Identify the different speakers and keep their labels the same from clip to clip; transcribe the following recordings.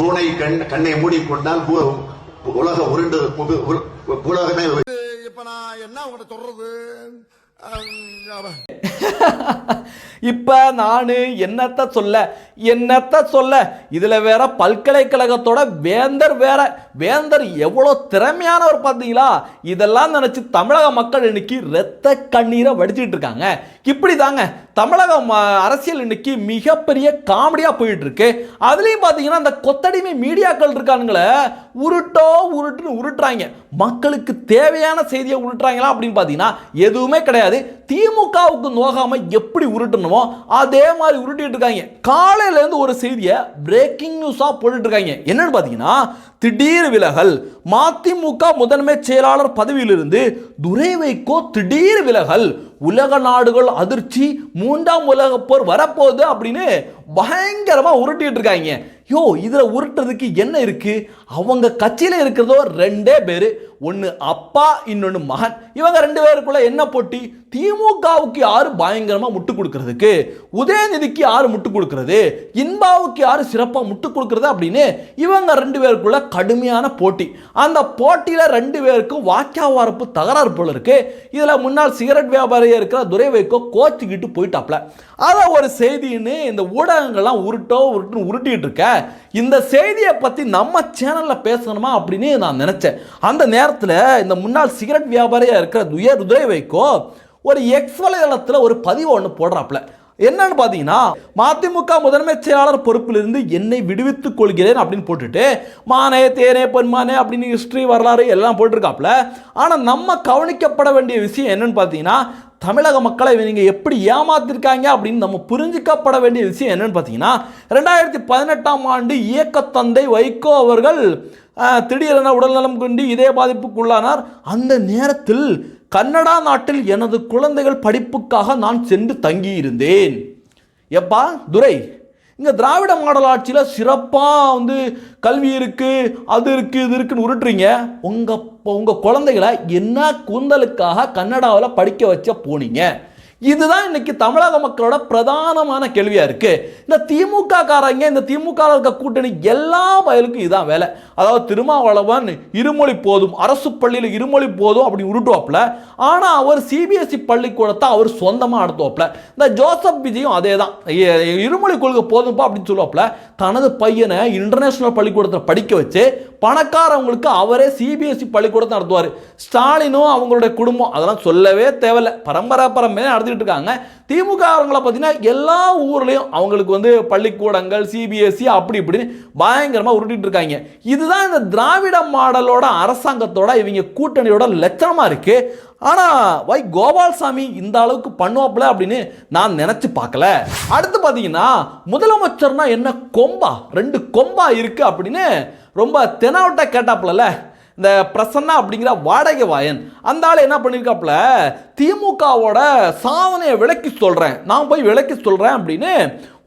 Speaker 1: தூணை கண் கண்ணை மூடிக்கொண்டால் உலக உலகம் உருண்டு உலகமே
Speaker 2: இப்ப நான் என்ன உங்கள்கிட்ட சொல்றது
Speaker 3: இப்ப நானு என்னத்த சொல்ல? என்னத்த சொல்ல? இதுல வேற பல்கலைக்கழகத்தோட வேந்தர் வேற. வேந்தர் எவ்வளோ திறமையானவர் பார்த்தீங்களா? இதெல்லாம் நினைச்சு தமிழக மக்கள் இன்னைக்கு ரத்த கண்ணீரை வடிச்சிட்டு இருக்காங்க. இப்படி தாங்க தமிழக அரசியல் இன்னைக்கு மிகப்பெரிய காமெடியா போயிட்டு இருக்கு அதுலயும் பாத்தீங்கன்னா இந்த கொத்தடிமை மீடியாக்கள் இருக்கானுங்களே உருட்டோ உருட்டுன்னு உருட்டுறாங்க. மக்களுக்கு தேவையான செய்தியை உருட்டுறாங்களா அப்படின்னு பார்த்தீங்கன்னா எதுவுமே கிடையாது. திமுகவுக்கு நோகாம எப்படி உருட்டணுமோ அதே மாதிரி உருட்டிட்டு இருக்காங்க. காலையில இருந்து ஒரு செய்தியை பிரேக்கிங் நியூஸா போட்டுட்டு இருக்காங்க. என்னன்னு பார்த்தீங்கன்னா திடீர் விலகல். மதிமுக முதன்மை செயலாளர் பதவியிலிருந்து துரை வைகோ திடீர் விலகல். உலக நாடுகள் அதிர்ச்சி மூன்றாம் உலக போர் வரப்போகுது அப்படின்னு பயங்கரமா உருட்டிட்டு இருக்காங்க. யோ இதுல உருட்டுறதுக்கு என்ன இருக்கு? அவங்க கட்சியில இருக்கிறதோ ரெண்டே பேரு. ஒன்னு அப்பா இன்னொன்னு மகன். இவங்க ரெண்டு பேருக்குள்ள என்ன போட்டி? திமுகவுக்கு யாரு பயங்கரமா முட்டு கொடுக்கறதுக்கு? உதயநிதிக்கு யாரு முட்டு கொடுக்கறது? இன்பாவுக்கு யாரு சிறப்பா முட்டு கொடுக்கறது அப்படின்னு இவங்க ரெண்டு பேருக்குள்ள கடுமையான போட்டி. அந்த போட்டியில ரெண்டு பேருக்கும் வாக்கியா வரப்பு தகராறு போல இருக்கு. இதுல முன்னாள் சிகரெட் வியாபாரியா இருக்கிற துரை வைக்கோ கோச்சிக்கிட்டு போயிட்டாப்ல. அதை ஒரு செய்தின்னு இந்த ஊடகங்கள்லாம் உருட்டோ உருட்டுன்னு உருட்டிட்டு இருக்க. இந்த செய்தியை பத்தி நம்ம சேனல்ல பேசணுமா அப்படின்னு நான் நினைச்சேன். அந்த நேரத்தில் இந்த முன்னாள் சிகரெட் வியாபாரியா இருக்கிற துயர் துரை வைக்கோ ஒரு எக்ஸ் வலைதளத்தில் ஒரு பதிவு ஒன்று போடுறாப்புல. என்னன்னு பார்த்தீங்கன்னா மதிமுக முதன்மை செயலாளர் பொறுப்பிலிருந்து என்னை விடுவித்துக் கொள்கிறேன் அப்படின்னு போட்டுட்டு மானே தேனே பொன்மானே அப்படின்னு ஹிஸ்ட்ரி வரலாறு எல்லாம் போட்டிருக்காப்புல. ஆனால் நம்ம கவனிக்கப்பட வேண்டிய விஷயம் என்னன்னு பார்த்தீங்கன்னா தமிழக மக்களை நீங்கள் எப்படி ஏமாத்திருக்காங்க அப்படின்னு நம்ம புரிஞ்சுக்கப்பட வேண்டிய விஷயம் என்னன்னு பார்த்தீங்கன்னா ரெண்டாயிரத்தி பதினெட்டாம் ஆண்டு இயக்கத்தந்தை வைகோ அவர்கள் திடீரென உடல்நலம் கொண்டு இதே பாதிப்புக்குள்ளானார். அந்த நேரத்தில் கன்னடா நாட்டில் எனது குழந்தைகள் படிப்புக்காக நான் சென்று தங்கியிருந்தேன். எப்பா துரை இங்கே திராவிட மாடல் ஆட்சியில் சிறப்பாக வந்து கல்வி இருக்குது அது இருக்குது இது இருக்குன்னு உருட்டுறீங்க. உங்கள் உங்கள் குழந்தைகளை என்ன கூந்தலுக்காக கன்னடாவில் படிக்க வச்ச போனீங்க? இதுதான் இன்னைக்கு தமிழக மக்களோட பிரதானமான கேள்வியா இருக்கு. இந்த திமுக காரங்க இந்த திமுக இருக்க கூட்டணி எல்லா பயலுக்கும் இதுதான் வேலை. அதாவது திருமாவளவன் இருமொழி போதும் அரசு பள்ளியில் இருமொழி போதும் அப்படி உருட்டுவாப்ல ஆனா அவர் சிபிஎஸ்சி பள்ளிக்கூடத்தை அவர் சொந்தமா நடத்துவாப்ல இந்த ஜோசப் விஜயும் அதே தான் இருமொழி கொள்கை போதும்பா அப்படின்னு சொல்லுவாப்ல தனது பையனை இன்டர்நேஷனல் பள்ளிக்கூடத்தில் படிக்க வச்சு பணக்காரவங்களுக்கு அவரே சிபிஎஸ்சி பள்ளிக்கூடத்தை நடத்துவார். ஸ்டாலினும் அவங்களுடைய குடும்பம் அதெல்லாம் சொல்லவே தேவையில்ல. பரம்பரை பரம்பரை நடத்திட்டு இருக்காங்க திமுக அவங்கள பார்த்தீங்கன்னா எல்லா ஊர்லேயும் அவங்களுக்கு வந்து பள்ளிக்கூடங்கள் சிபிஎஸ்சி அப்படி இப்படின்னு பயங்கரமாக உருட்டிட்டு இருக்காங்க இதுதான் இந்த திராவிட மாடலோட அரசாங்கத்தோட இவங்க கூட்டணியோட லட்சணமாக இருக்கு. ஆனால் வை கோபால்சாமி இந்த அளவுக்கு பண்ணுவாப்ல அப்படின்னு நான் நினச்சி பார்க்கல. அடுத்து பார்த்தீங்கன்னா முதலமைச்சர்னா என்ன கொம்பா? ரெண்டு கொம்பா இருக்கு அப்படின்னு ரொம்ப தெனாவட்டாக கேட்டாப்புலல இந்த பிரசன்னா அப்படிங்கிற வாடகை வாயன். அந்த ஆள் என்ன பண்ணியிருக்காப்புல திமுகவோட சாதனையை விளக்கி சொல்கிறேன் நான் போய் விளக்கி சொல்கிறேன் அப்படின்னு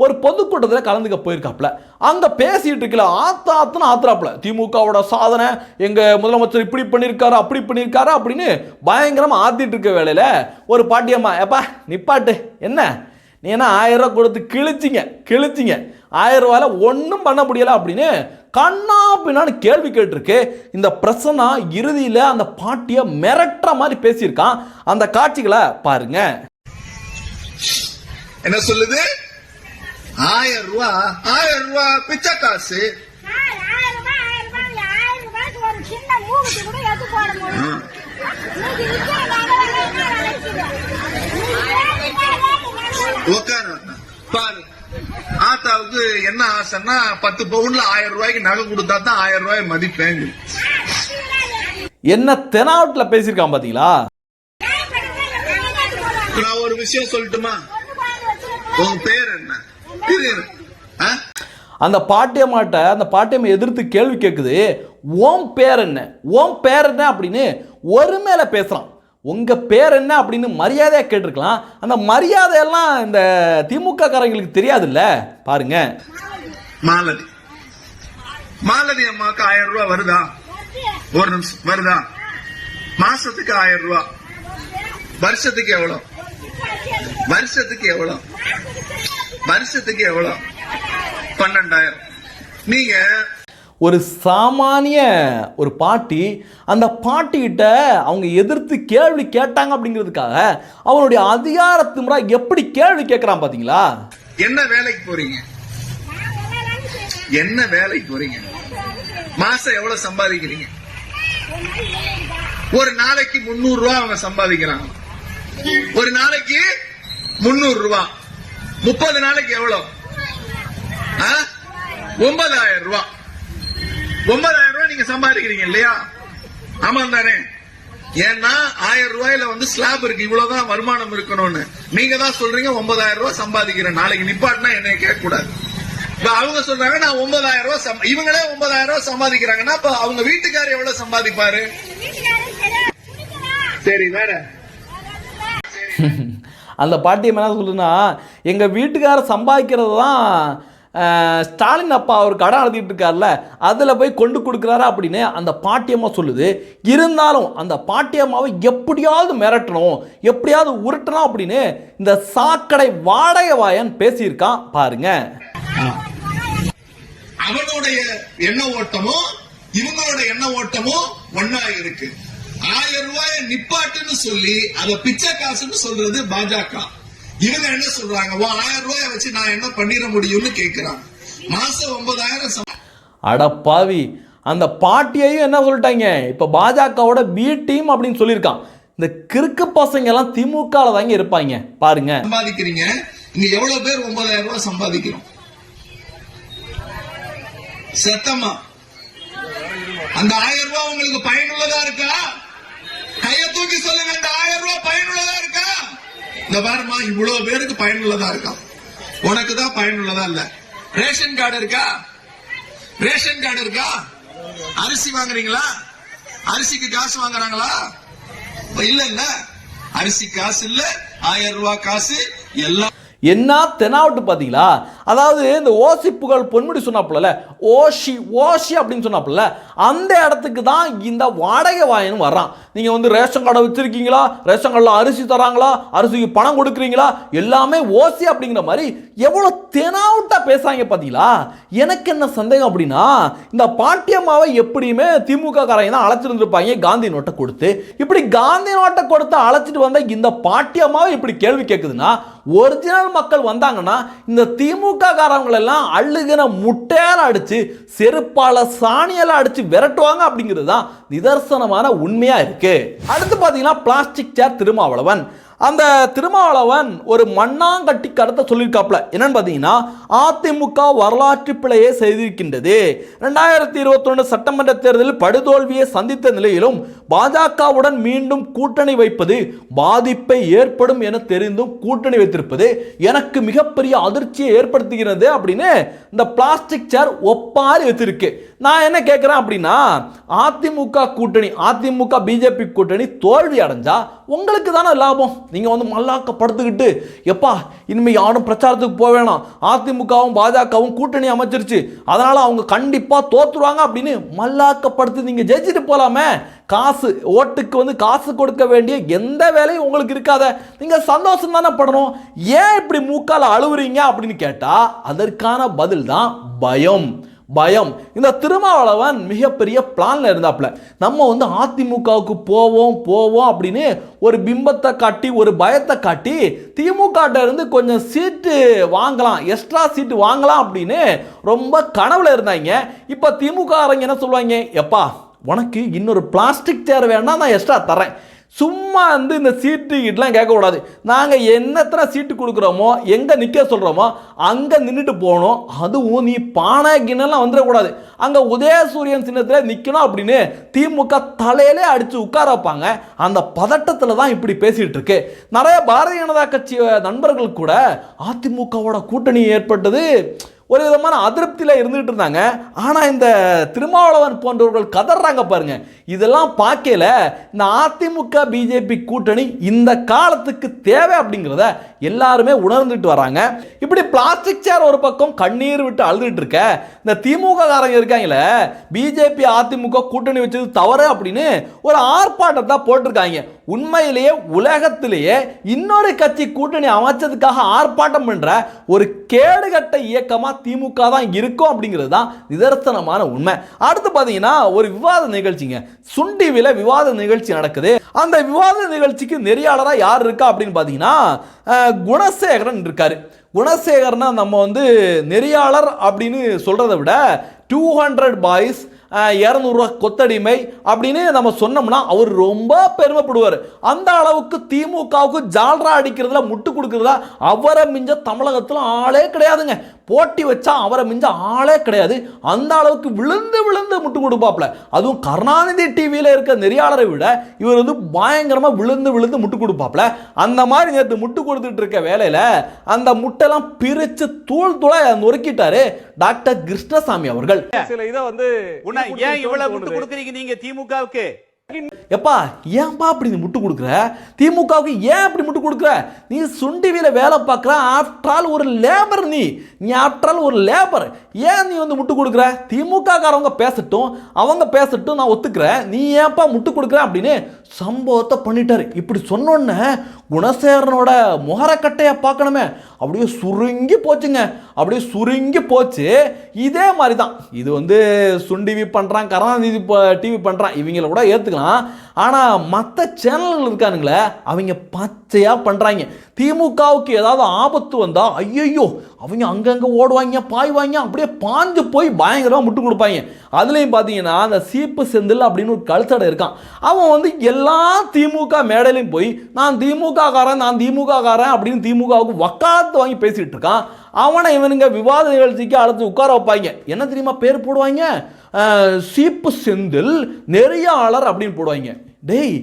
Speaker 3: ஒரு பொதுக்கூட்டத்தில் கலந்துக்க போயிருக்காப்புல. அங்கே பேசிகிட்டு இருக்கல ஆத்தா ஆத்தனை ஆத்துறாப்புல. திமுகவோட சாதனை எங்கள் முதலமைச்சர் இப்படி பண்ணியிருக்காரு அப்படி பண்ணியிருக்காரு அப்படின்னு பயங்கரமாக ஆத்திட்டு இருக்க வேலையில் ஒரு பாட்டியம்மா ஏப்பா நிப்பாட்டு என்ன? நீ என்ன ஆயிரம் ரூபா கொடுத்து கிழிச்சிங்க கிழிச்சிங்க. ஆயிரம் ரூபாயில ஒன்றும் பண்ண முடியல அப்படின்னு கண்ணா பின்னான்னு கேள்வி கேட்டிருக்கு. இந்த பிரசன்னா இறுதியில் அந்த பாட்டியை மிரட்டுற மாதிரி பேசியிருக்கான். அந்த காட்சிகளை பாருங்க.
Speaker 4: என்ன சொல்லுது? ஆயிரம் ரூபா ஆயிரம் ரூபா பிச்சை காசு உட்காரு பாரு. ஆத்தாவுக்கு என்ன ஆசைன்னா பத்து பவுன்ல ஆயிரம் ரூபாய்க்கு நகை கொடுத்தா தான் ஆயிரம் ரூபாய் மதிப்பேங்க
Speaker 3: என்ன தெனாவட்டில் பேசியிருக்கான் பார்த்தீங்களா
Speaker 4: நான் ஒரு விஷயம் சொல்லட்டுமா? உங்க பேர் என்ன?
Speaker 3: அந்த பாட்டியம்மாட்ட அந்த பாட்டியம்மா எதிர்த்து கேள்வி கேட்குது ஓம் பேர் என்ன? ஓம் பேர் என்ன? அப்படின்னு ஒரு மேலே பேசுகிறான் உங்கள் பேர் என்ன அப்படின்னு மரியாதையாக கேட்டிருக்கலாம். அந்த மரியாதையெல்லாம் இந்த திமுக காரங்களுக்கு தெரியாதுல்ல? பாருங்க.
Speaker 4: மாலதி. மாலதி அம்மாவுக்கு ஆயிரம் ரூபா வருதா? ஒரு நிமிஷம் வருதா? மாசத்துக்கு ஆயிரம் ரூபா. வருஷத்துக்கு எவ்வளோ? வருஷத்துக்கு எவ்வளோ? வருஷத்துக்கு எவ்வளோ? பன்னெண்டாயிரம். நீங்க
Speaker 3: ஒரு சாமானிய ஒரு பாட்டி அந்த பாட்டிகிட்ட அவங்க எதிர்த்து கேள்வி கேட்டாங்க அப்படிங்கிறதுக்காக அவனுடைய அதிகாரத்து முறை எப்படி கேள்வி கேட்குறான் பார்த்தீங்களா
Speaker 4: என்ன வேலைக்கு போறீங்க?
Speaker 5: என்ன
Speaker 4: வேலைக்கு போறீங்க? மாசம் எவ்வளவு சம்பாதிக்கிறீங்க?
Speaker 5: ஒரு
Speaker 4: நாளைக்கு முன்னூறு ரூபாய் அவங்க சம்பாதிக்கிறாங்க. ஒரு நாளைக்கு முன்னூறு ரூபாய் முப்பது நாளைக்கு எவ்வளவு? ஒன்பதாயிரம் ரூபாய் ஒன்பதாயிரம் ரூபாய் நீங்க சம்பாதிக்கிறீங்க இல்லையா? ஆமா தானே. ஏன்னா ஆயிரம் ரூபாயில வந்து ஸ்லாப் இருக்கு இவ்வளவுதான் வருமானம் இருக்கணும்னு. நீங்க தான் சொல்றீங்க ஒன்பதாயிரம் ரூபாய் சம்பாதிக்கிறேன். நாளைக்கு நிப்பாட்டினா என்னைய கேட்க கூடாது இப்ப அவங்க சொல்றாங்க நான் ஒன்பதாயிரம் ரூபாய் சம்பா- இவங்களே ஒன்பதாயிரம் ரூபாய் சம்பாதிக்கிறாங்கன்னா அப்ப அவங்க வீட்டுக்காரர் எவ்வளவு சம்பாதிப்பாரு?
Speaker 5: சரி
Speaker 4: வேற.
Speaker 3: அந்த பாட்டியம் என்ன சொல்லுன்னா எங்கள் வீட்டுக்காரர் சம்பாதிக்கிறது தான் ஸ்டாலின் அப்பா அவர் கடன் எழுதிட்டு இருக்கார்ல அதில் போய் கொண்டு கொடுக்குறாரா அப்படின்னு அந்த பாட்டியம்மா சொல்லுது. இருந்தாலும் அந்த பாட்டியம்மாவை எப்படியாவது மிரட்டணும் எப்படியாவது உருட்டணும் அப்படின்னு இந்த சாக்கடை வாடகை வாயன் பேசியிருக்கான் பாருங்க.
Speaker 4: அவனுடைய எண்ண ஓட்டமும் இவங்களோட எண்ண ஓட்டமும் ஒன்னா இருக்கு. ஆயிரம் ரூபாய நிப்பாட்டுன்னு சொல்லி அதை பிச்சை காசுன்னு சொல்றது பாஜக. இவங்க என்ன சொல்றாங்க? "உன் ஆயிரம் ரூபாய வச்சு நான் என்ன பண்ணிட முடியும்னு கேக்குறாங்க. மாசம் ஒன்பதாயிரம் சம்பா-
Speaker 3: அட பாவி அந்த பாட்டியையும் என்ன சொல்லிட்டாங்க? இப்போ பாஜகவோட பி டீம் அப்படின்னு சொல்லியிருக்கான். இந்த கிறுக்கு பசங்க எல்லாம் திமுகவில் தாங்க இருப்பாங்க. பாருங்க.
Speaker 4: சம்பாதிக்கிறீங்க. இங்க எவ்வளவு பேர் ஒன்பதாயிரம் ரூபாய் சம்பாதிக்கிறோம்? சத்தமா? அந்த ஆயிரம் ரூபாய் உங்களுக்கு பயனுள்ளதா இருக்கா? கைய தூக்கி சொல்லுங்க அந்த ஆயிரம் ரூபாய் பயனுள்ளதா இருக்கா? இந்த பாருமா இவ்வளவு பேருக்கு பயனுள்ளதா இருக்கா? உனக்கு தான் பயனுள்ளதா இல்ல? ரேஷன் கார்டு இருக்கா? ரேஷன் கார்டு இருக்கா? அரிசி வாங்குறீங்களா? அரிசிக்கு காசு வாங்குறாங்களா? இல்ல இல்ல. அரிசி காசு இல்ல ஆயிரம் ரூபாய் காசு எல்லாம்
Speaker 3: என்ன தெனாவட்டு பார்த்தீங்களா? அதாவது இந்த ஓசி புகழ் பொன்முடி சொன்னாப்புல ஓஷி ஓஷி அப்படின்னு சொன்னாப்புல அந்த இடத்துக்கு தான் இந்த வாடகை வாயன் வர்றான். நீங்கள் வந்து ரேஷன் கடை வச்சுருக்கீங்களா? ரேஷன் கடையில் அரிசி தராங்களா? அரிசிக்கு பணம் கொடுக்குறீங்களா? எல்லாமே ஓசி அப்படிங்கிற மாதிரி எவ்வளோ தெனாவட்டாக பேசுகிறாங்க பார்த்தீங்களா? எனக்கு என்ன சந்தேகம் அப்படின்னா இந்த பாட்டியம்மாவை எப்படியுமே திமுக காரங்க தான் அழைச்சிருந்துருப்பாங்க காந்தி நோட்டை கொடுத்து. இப்படி காந்தி நோட்டை கொடுத்து அழைச்சிட்டு வந்த இந்த பாட்டியம்மாவை இப்படி கேள்வி கேட்குதுன்னா ஒரிஜினல் மக்கள் வந்தாங்கன்னா இந்த திமுக காரவங்களெல்லாம் முட்டையால் அடித்து செருப்பால் சாணியால் அடித்து விரட்டுவாங்க அப்படிங்கிறது தான் நிதர்சனமான உண்மையாக இருக்குது அடுத்து பார்த்தீங்கன்னா பிளாஸ்டிக் சேர் திருமாவளவன். அந்த திருமாவளவன் ஒரு மண்ணாங்கட்டி கருத்தை சொல்லியிருக்காப்ல என்னன்னு பார்த்தீங்கன்னா அதிமுக வரலாற்று பிழையை செய்திருக்கின்றது. ரெண்டாயிரத்தி இருபத்தொன்று சட்டமன்ற தேர்தலில் படுதோல்வியை சந்தித்த நிலையிலும் பாஜகவுடன் மீண்டும் கூட்டணி வைப்பது பாதிப்பை ஏற்படும் என தெரிந்தும் கூட்டணி வைத்திருப்பது எனக்கு மிகப்பெரிய அதிர்ச்சியை ஏற்படுத்துகிறது அப்படின்னு இந்த பிளாஸ்டிக் சேர் ஒப்பாரி வச்சிருக்கு நான் என்ன கேட்குறேன் அப்படின்னா அதிமுக கூட்டணி அதிமுக பிஜேபி கூட்டணி தோல்வி அடைஞ்சா உங்களுக்கு தானே லாபம். நீங்கள் வந்து மல்லாக்கப்படுத்துக்கிட்டு எப்பா இனிமேல் யாரும் பிரச்சாரத்துக்கு போக வேணாம். அதிமுகவும் பாஜகவும் கூட்டணி அமைச்சிருச்சு. அதனால் அவங்க கண்டிப்பாக தோற்றுருவாங்க அப்படின்னு மல்லாக்கப்படுத்து நீங்கள் ஜெயிச்சுட்டு போகலாமே காசு ஓட்டுக்கு வந்து காசு கொடுக்க வேண்டிய எந்த வேலையும் உங்களுக்கு இருக்காத. நீங்கள் சந்தோஷம் தானே படணும். ஏன் இப்படி மூக்கால் அழுவுறீங்க அப்படின்னு கேட்டால் அதற்கான பதில் தான் பயம். பயம். இந்த திருமாவளவன் மிகப்பெரிய பிளான்ல இருந்தாப்புல. நம்ம வந்து அதிமுகவுக்கு போவோம் போவோம் அப்படின்னு ஒரு பிம்பத்தை காட்டி ஒரு பயத்தை காட்டி திமுக இருந்து கொஞ்சம் சீட்டு வாங்கலாம் எக்ஸ்ட்ரா சீட்டு வாங்கலாம் அப்படின்னு ரொம்ப கனவுல இருந்தாங்க. இப்போ திமுக என்ன சொல்லுவாங்க? எப்பா உனக்கு இன்னொரு பிளாஸ்டிக் சேர் வேணா நான் எக்ஸ்ட்ரா தரேன் சும்மா வந்து இந்த சீட்டு இதெல்லாம் கேட்கக்கூடாது. நாங்கள் என்னத்தனை சீட்டு கொடுக்குறோமோ எங்கே நிற்க சொல்கிறோமோ அங்கே நின்றுட்டு போகணும். அதுவும் நீ பானை கிண்ணெல்லாம் வந்துடக்கூடாது. அங்கே உதயசூரியன் சின்னத்தில் நிற்கணும் அப்படின்னு திமுக தலையிலே அடித்து உட்கார வைப்பாங்க. அந்த பதட்டத்தில் தான் இப்படி பேசிகிட்டு இருக்கு. நிறைய பாரதிய ஜனதா கட்சி நண்பர்கள் கூட அதிமுகவோட கூட்டணி ஏற்பட்டது. ஒரு விதமான அதிருப்தியில் இருந்துகிட்டு இருந்தாங்க. ஆனால் இந்த திருமாவளவன் போன்றவர்கள் கதறாங்க பாருங்க. இதெல்லாம் பார்க்கல இந்த அதிமுக பிஜேபி கூட்டணி இந்த காலத்துக்கு தேவை அப்படிங்கிறத எல்லாருமே உணர்ந்துட்டு வராங்க. இப்படி பிளாஸ்டிக் சேர் ஒரு பக்கம் கண்ணீர் விட்டு அழுதுட்டு இருக்க இந்த திமுக காரங்க இருக்காங்களே பிஜேபி அதிமுக கூட்டணி வச்சது தவறு அப்படின்னு ஒரு ஆர்ப்பாட்டத்தை போட்டிருக்காங்க. உண்மையிலேயே உலகத்திலேயே இன்னொரு கட்சி கூட்டணி அமைச்சதுக்காக ஆர்ப்பாட்டம் பண்ணுற ஒரு கேடுகட்ட இயக்கமாக திமுக தான் இருக்கும் அப்படிங்கிறது தான் நிதர்சனமான உண்மை. அடுத்து பார்த்தீங்கன்னா ஒரு விவாத நிகழ்ச்சிங்க. சுன் விவாத நிகழ்ச்சி நடக்குது. அந்த விவாத நிகழ்ச்சிக்கு நெறியாளராக யார் இருக்கா அப்படின்னு பார்த்தீங்கன்னா குணசேகரன் இருக்காரு. குணசேகர்னா நம்ம வந்து நெறியாளர் அப்படின்னு சொல்கிறத விட டூ ஹண்ட்ரட் பாய்ஸ் இரநூறுவா கொத்தடிமை அப்படின்னு நம்ம சொன்னோம்னா அவர் ரொம்ப பெருமைப்படுவார். அந்த அளவுக்கு திமுகவுக்கு ஜால்ரா அடிக்கிறதுல முட்டு கொடுக்கறதா அவரை மிஞ்ச தமிழகத்தில் ஆளே கிடையாதுங்க. போட்டி வச்சா அவரை மிஞ்ச ஆளே கிடையாது. அந்த அளவுக்கு விழுந்து விழுந்து முட்டு கொடுப்பாப்ல அதுவும் கருணாநிதி டிவியில் இருக்க நெறியாளரை விட இவர் வந்து பயங்கரமாக விழுந்து விழுந்து முட்டு கொடுப்பாப்ல அந்த மாதிரி நேற்று முட்டு கொடுத்துட்டு இருக்க வேலையில் அந்த முட்டெல்லாம் பிரித்து தூள் தூளாக நொறுக்கிட்டாரு டாக்டர் கிருஷ்ணசாமி அவர்கள்.
Speaker 6: சில இதை வந்து
Speaker 7: ஏன் இவ்வளவு முட்டு கொடுக்குறீங்க நீங்க திமுகவுக்கு?
Speaker 3: எப்பா ஏன்பா அப்படி நீ முட்டு கொடுக்குற? திமுகவுக்கு ஏன் அப்படி முட்டு கொடுக்குற? நீ சுண்டிவியில் வேலை பார்க்குற ஆஃப்டர் ஆல் ஒரு லேபர் நீ. நீ ஆஃப்டர் ஆல் ஒரு லேபர் ஏன் நீ வந்து முட்டு கொடுக்குற? திமுக காரவங்க பேசட்டும் அவங்க பேசட்டும் நான் ஒத்துக்கிறேன். நீ ஏன்பா முட்டு கொடுக்குற அப்படின்னு சம்பவத்தை பண்ணிட்டாரு. இப்படி சொன்னோன்னே குணசேகரனோட முகரக்கட்டையை பார்க்கணுமே. அப்படியே சுருங்கி போச்சுங்க. அப்படியே சுருங்கி போச்சு. இதே மாதிரி தான் இது வந்து சுண்டிவி பண்ணுறான் கருணாநிதி டிவி பண்ணுறான் இவங்கள கூட ஏற்றுக்கலாம் ஆனால் மற்ற சேனல்கள் இருக்கானுங்களே அவங்க பச்சையாக பண்ணுறாங்க திமுகவுக்கு ஏதாவது ஆபத்து வந்தால் ஐயையோ அவங்க அங்கங்கே ஓடுவாங்க பாய்வாங்க அப்படியே பாஞ்சு போய் பயங்கரமாக முட்டு கொடுப்பாங்க. அதுலேயும் பார்த்தீங்கன்னா அந்த சீப்பு செந்தில் அப்படின்னு ஒரு கழுத்தடை இருக்கான். அவன் வந்து எல்லா திமுக மேடையிலையும் போய் நான் திமுக காரன் நான் திமுக காரன் அப்படின்னு திமுகவுக்கு வக்காத்து வாங்கி பேசிகிட்டு இருக்கான். அவனை இவனுங்க விவாத நிகழ்ச்சிக்கு அழைத்து உட்கார வைப்பாங்க. என்ன தெரியுமா பேர் போடுவாங்க? சீப்பு செந்தில் நெறியாளர் அப்படின்னு போடுவாங்க. டேய்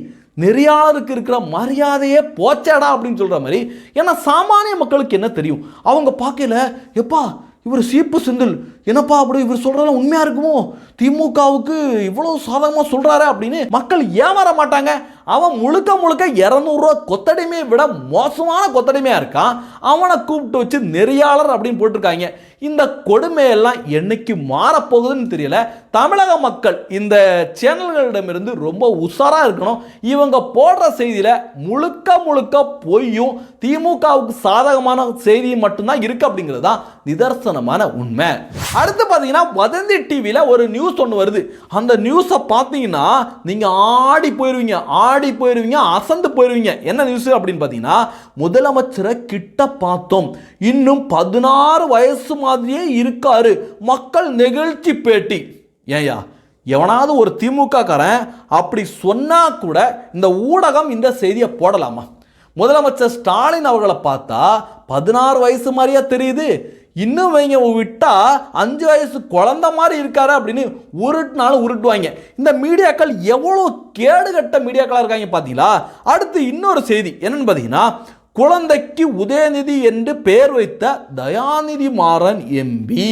Speaker 3: நெறியாளருக்கு இருக்கிற மரியாதையே போச்சாடா அப்படின்னு சொல்கிற மாதிரி. ஏன்னா சாமானிய மக்களுக்கு என்ன தெரியும்? அவங்க பார்க்கல எப்பா இவர் சீப்பு செந்தில் என்னப்பா அப்படி இவர் சொல்கிறதெல்லாம் உண்மையாக இருக்குமோ? திமுகவுக்கு இவ்வளோ சாதகமாக சொல்கிறாரு அப்படின்னு மக்கள் ஏமாற மாட்டாங்க. அவன் முழுக்க முழுக்க இரநூறுவா கொத்தடிமையை விட மோசமான கொத்தடிமையாக இருக்கான். அவனை கூப்பிட்டு வச்சு நெறியாளர் அப்படின்னு போட்டிருக்காங்க. இந்த கொடுமையெல்லாம் என்னைக்கு மாறப்போகுதுன்னு தெரியல. தமிழக மக்கள் இந்த சேனல்களிடமிருந்து ரொம்ப உஷாராக இருக்கணும். இவங்க போடுற செய்தியில் முழுக்க முழுக்க பொய்யும் திமுகவுக்கு சாதகமான செய்தி மட்டும்தான் இருக்குது அப்படிங்கிறது தான் நிதர்சனமான உண்மை. அடுத்து பார்த்தீங்கன்னா வதந்தி டிவியில் ஒரு நியூஸ் ஒன்று வருது. அந்த நியூஸை பார்த்தீங்கன்னா நீங்கள் ஆடி போயிடுவீங்க ஆடி போயிடுவீங்க அசந்து போயிடுவீங்க என்ன நியூஸ் அப்படின்னு பார்த்தீங்கன்னா முதலமைச்சரை கிட்ட பார்த்தோம். இன்னும் பதினாறு வயசு மாதிரியே இருக்காரு. மக்கள் நெகிழ்ச்சி பேட்டி. ஏயா எவனாவது ஒரு திமுக காரன் அப்படி சொன்னா கூட இந்த ஊடகம் இந்த செய்தியை போடலாமா? முதலமைச்சர் ஸ்டாலின் அவர்களை பார்த்தா பதினாறு வயசு மாதிரியா தெரியுது. இன்னும் வைங்க விட்டா அஞ்சு வயசு குழந்த மாதிரி இருக்காரு அப்படின்னு உருட்டுனாலும் உருட்டுவாங்க. இந்த மீடியாக்கள் எவ்வளோ கேடுகட்ட மீடியாக்களாக இருக்காங்க பார்த்தீங்களா அடுத்து இன்னொரு செய்தி என்னன்னு பார்த்தீங்கன்னா குழந்தைக்கு உதயநிதி என்று பெயர் வைத்த தயாநிதி மாறன் எம்பி.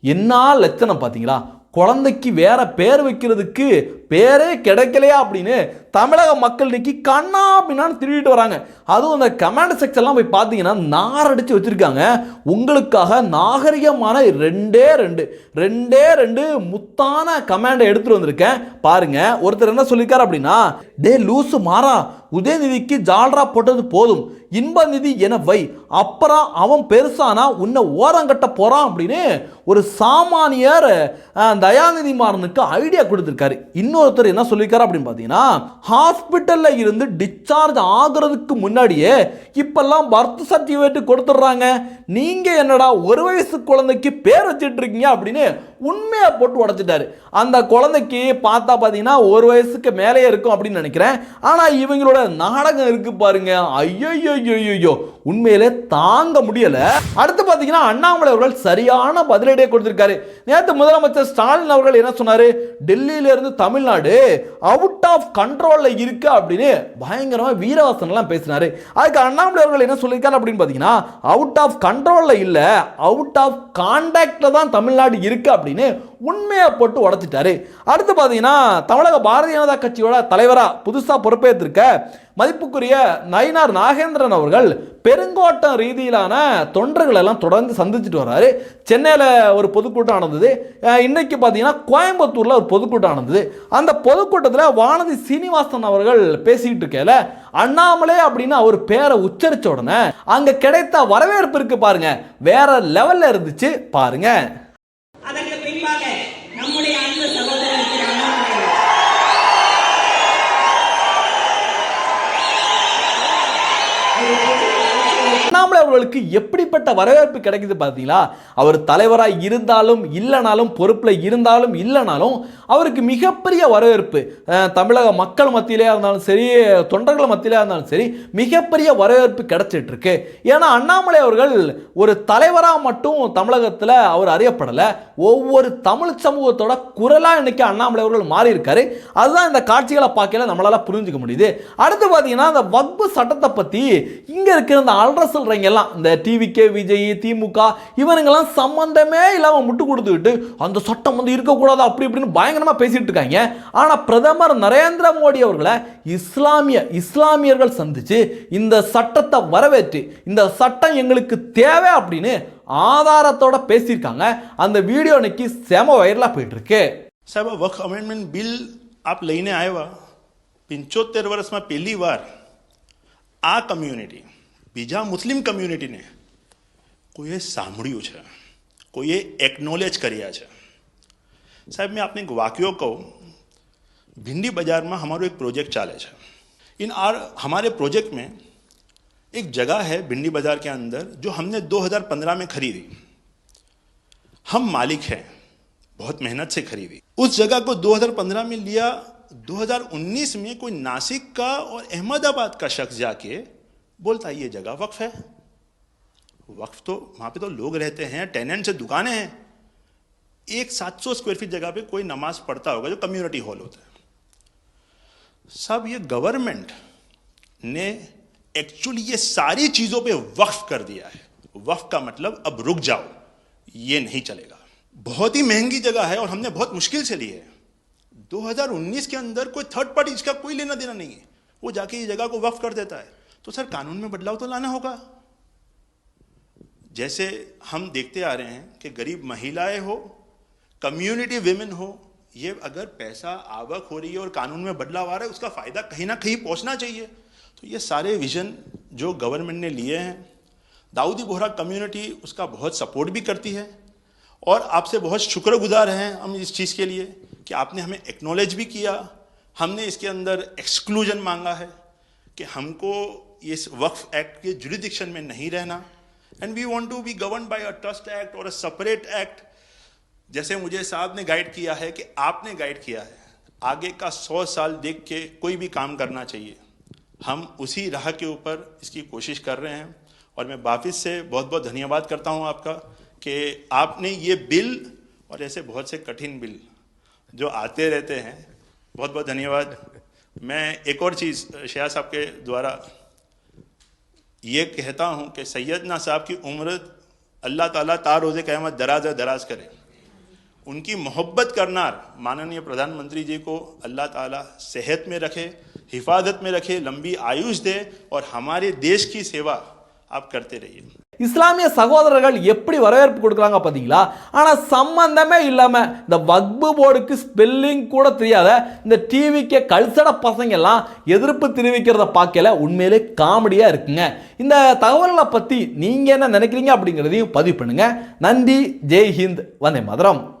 Speaker 3: என்ன லட்சணம் பார்த்தீங்களா குழந்தைக்கு வேற பேர் வைக்கிறதுக்கு பேரே கிடைக்கலையா அப்படின்னு தமிழக மக்கள் இன்னைக்கு கண்ணா பின்னான்னு திருடிட்டு வராங்க. அதுவும் அந்த கமெண்ட் செக்ஷன்லாம் போய் பார்த்தீங்கன்னா நாரடிச்சு வச்சிருக்காங்க. உங்களுக்காக நாகரிகமான ரெண்டே ரெண்டு ரெண்டே ரெண்டு முத்தான கமெண்டை எடுத்துட்டு வந்திருக்கேன். பாருங்க ஒருத்தர் என்ன சொல்லியிருக்காரு அப்படின்னா டே லூசு மாறா. உதயநிதிக்கு ஜால்ரா போட்டது போதும். இன்ப நிதி என வை. அப்புறம் அவன் பெருசானா உன்னை ஓரங்கட்ட போறான் அப்படின்னு ஒரு சாமானியர் தயாநிதி மாறனுக்கு ஐடியா கொடுத்துருக்காரு. இன்னொருத்தர் என்ன சொல்லியிருக்காரு அப்படின்னு பார்த்தீங்கன்னா ஹாஸ்பிட்டலில் இருந்து டிஸ்சார்ஜ் ஆகுறதுக்கு முன்னாடியே இப்போல்லாம் பர்த் சர்டிஃபிகேட் கொடுத்துட்றாங்க. நீங்கள் என்னடா ஒரு வயசு குழந்தைக்கு பேர் வச்சிட்டு இருக்கீங்க அப்படின்னு உண்மையாக போட்டு உடச்சிட்டாரு. அந்த குழந்தைக்கு பார்த்தா பார்த்தீங்கன்னா ஒரு வயசுக்கு மேலேயே இருக்கும் அப்படின்னு நினைக்கிறேன். ஆனால் இவங்களோட நாடகம் இருக்கு பாருங்க. ஐயோயோயோயோ. உண்மையிலே தாங்க முடியலை. அடுத்து பார்த்தீங்கன்னா அண்ணாமலை அவர்கள் சரியான பதிலடியை கொடுத்துருக்காரு. நேற்று முதலமைச்சர் ஸ்டாலின் அவர்கள் என்ன சொன்னார்? டெல்லியிலேருந்து தமிழ்நாடு அவுட் ஆஃப் கண்ட்ரோல் கண்ட்ரோலில் இருக்கு அப்படின்னு பயங்கரமா வீரவாசனெலாம் பேசினாரு. அதுக்கு அண்ணாமலை அவர்கள் என்ன சொல்லியிருக்காரு அப்படின்னு பார்த்தீங்கன்னா அவுட் ஆஃப் கண்ட்ரோலில் இல்ல அவுட் ஆஃப் கான்டாக்ட்ல தான் தமிழ்நாடு இருக்கு அப்படின்னு உண்மையை போட்டு உடைச்சிட்டாரு. அடுத்து பார்த்தீங்கன்னா தமிழக பாரதிய ஜனதா கட்சியோட தலைவராக புதுசாக பொறுப்பேற்றிருக்க மதிப்புக்குரிய நயினார் நாகேந்திரன் அவர்கள் பெருங்கோட்டம் ரீதியிலான தொண்டர்கள் எல்லாம் தொடர்ந்து சந்திச்சுட்டு வர்றாரு. சென்னையில் ஒரு பொதுக்கூட்டம் நடந்தது. இன்னைக்கு பார்த்தீங்கன்னா கோயம்புத்தூரில் ஒரு பொதுக்கூட்டம் நடந்தது. அந்த பொதுக்கூட்டத்தில் வானதி சீனிவாசன் அவர்கள் பேசிக்கிட்டு இருக்கல அண்ணாமலே அப்படின்னு அவர் பேரை உச்சரித்த உடனே அங்கே கிடைத்த வரவேற்பு இருக்கு பாருங்க. வேற லெவலில் இருந்துச்சு பாருங்க.
Speaker 6: குறிப்பாக நம்முடைய அன்பு சகோதரர் திரு அண்ணாமலை
Speaker 3: அண்ணாமலை அவர்களுக்கு எப்படிப்பட்ட வரவேற்பு கிடைக்குது பார்த்தீங்களா? அவர் தலைவராக இருந்தாலும் இல்லைனாலும் பொறுப்பில் இருந்தாலும் இல்லைனாலும் அவருக்கு மிகப்பெரிய வரவேற்பு. தமிழக மக்கள் மத்தியிலே இருந்தாலும் சரி தொண்டர்கள் மத்தியிலே இருந்தாலும் சரி மிகப்பெரிய வரவேற்பு கிடைச்சிட்ருக்கு. ஏன்னா அண்ணாமலை அவர்கள் ஒரு தலைவராக மட்டும் தமிழகத்தில் அவர் அறியப்படலை. ஒவ்வொரு தமிழ் சமூகத்தோட குரலாக இன்னைக்கு அண்ணாமலை அவர்கள் மாறி இருக்காரு அதுதான் இந்த காட்சிகளை பார்க்கல நம்மளால புரிஞ்சுக்க முடியுது. அடுத்து பார்த்தீங்கன்னா அந்த வக்பு சட்டத்தை பற்றி இங்கே இருக்கிற அந்த அல்ரசல் சொல்கிறீங்க எல்லாம் இந்த டிவிகே விஜய் திமுக இவனுங்கெல்லாம் சம்பந்தமே இல்லாமல் முட்டு கொடுத்துக்கிட்டு அந்த சட்டம் வந்து இருக்கக்கூடாது அப்படி இப்படின்னு பயங்கரமாக பேசிட்டு இருக்காங்க ஆனால் பிரதமர் நரேந்திர மோடி அவர்களை இஸ்லாமிய இஸ்லாமியர்கள் சந்திச்சு இந்த சட்டத்தை வரவேற்று இந்த சட்டம் எங்களுக்கு தேவை அப்படின்னு ஆதாரத்தோட பேசியிருக்காங்க அந்த வீடியோ இன்னைக்கு செம வைரலாக போயிட்டு இருக்கு
Speaker 7: સાહેબ આ વક અમેન્ડમેન્ટ બિલ આપ લઈને આવ્યા પંચોતેર વર્ષમાં પહેલી વાર આ કમ્યુનિટી બીજા મુસ્લિમ કમ્યુનિટીને કોઈએ સાંભળ્યું છે કોઈએ એકનોલેજ કર્યા છે સાહેબ મેં આપને એક વાક્યો કહું भिंडी बाजार में हमारो एक प्रोजेक्ट चाले છે इन आर हमारे प्रोजेक्ट में एक जगह है भिंडी बाजार के अंदर जो हमने 2015 में खरीदी हम मालिक हैं बहुत मेहनत से खरीदी उस जगह को 2015 में लिया 2019 में कोई नासिक का और अहमदाबाद का शख्स जाके बोलता ये जगह वक्फ है। वक्फ तो वहाँ पे तो लोग रहते हैं टेनेंट्स है दुकानें हैं। एक 700 स्क्वायर फीट जगह पे कोई नमाज़ पढ़ता होगा जो कम्युनिटी हॉल होता है। सब ये गवर्नमेंट ने एक्चुअली ये सारी चीज़ों पे वक्फ कर दिया है। वक्फ का मतलब अब रुक जाओ, ये नहीं चलेगा। बहुत ही महँगी जगह है और हमने बहुत मुश्किल से ली है। 2019 के अंदर कोई थर्ड पार्टी इसका कोई लेना देना नहीं है। वो जाके ये जगह को वक्फ कर देता है। तो सर कानून में बदलाव तो लाना होगा। जैसे हम देखते आ रहे हैं कि गरीब महिलाएँ हो कम्युनिटी वेमेन हो, ये अगर पैसा आवक हो रही है और कानून में बदलाव आ रहा है, उसका फ़ायदा कहीं ना कहीं पहुँचना चाहिए। तो ये सारे विजन जो गवर्नमेंट ने लिए हैं, दाऊदी बोहरा कम्युनिटी उसका बहुत सपोर्ट भी करती है। और आपसे बहुत शुक्रगुजार हैं हम इस चीज़ के लिए कि आपने हमें एक्नॉलेज भी किया, हमने इसके अंदर एक्सक्लूजन मांगा है कि हमको इस वक्फ एक्ट के जुरिडिक्शन में नहीं रहना। And we want to be govern by a trust act और अ सेपरेट एक्ट जैसे मुझे साहब ने गाइड किया है कि आपने गाइड किया है। आगे का सौ साल देख के कोई भी काम करना चाहिए। हम उसी राह के ऊपर इसकी कोशिश कर रहे हैं। और मैं वापिस से बहुत बहुत धन्यवाद करता हूँ आपका कि आपने ये बिल और ऐसे बहुत से कठिन बिल जो आते रहते हैं। बहुत बहुत धन्यवाद। मैं एक और चीज़ शया साहब के द्वारा ये कहता हूँ कि सैदना साहब की उम्र अल्लाह ताला तार रोज़े कहमत दराज दराज करें। उनकी मोहब्बत करना माननीय प्रधानमंत्री जी को अल्लाह ताला सेहत में रखे, हिफाजत में रखे, लंबी आयुष दे और हमारे देश की सेवा आप करते रहिए।
Speaker 3: இஸ்லாமிய சகோதரர்கள் எப்படி வரவேற்பு கொடுக்குறாங்க பார்த்தீங்களா? ஆனால் சம்மந்தமே இல்லாமல் இந்த வக்பு போர்டுக்கு ஸ்பெல்லிங் கூட தெரியாத இந்த டிவிக்கு கல்சட பசங்கெல்லாம் எதிர்ப்பு தெரிவிக்கிறத பார்க்கல உண்மையிலே காமெடியாக இருக்குங்க. இந்த தகவல்களை பற்றி நீங்கள் என்ன நினைக்கிறீங்க அப்படிங்கிறதையும் பதிவு பண்ணுங்கள் நன்றி. ஜெய் ஹிந்த். வந்தே மதுரம்.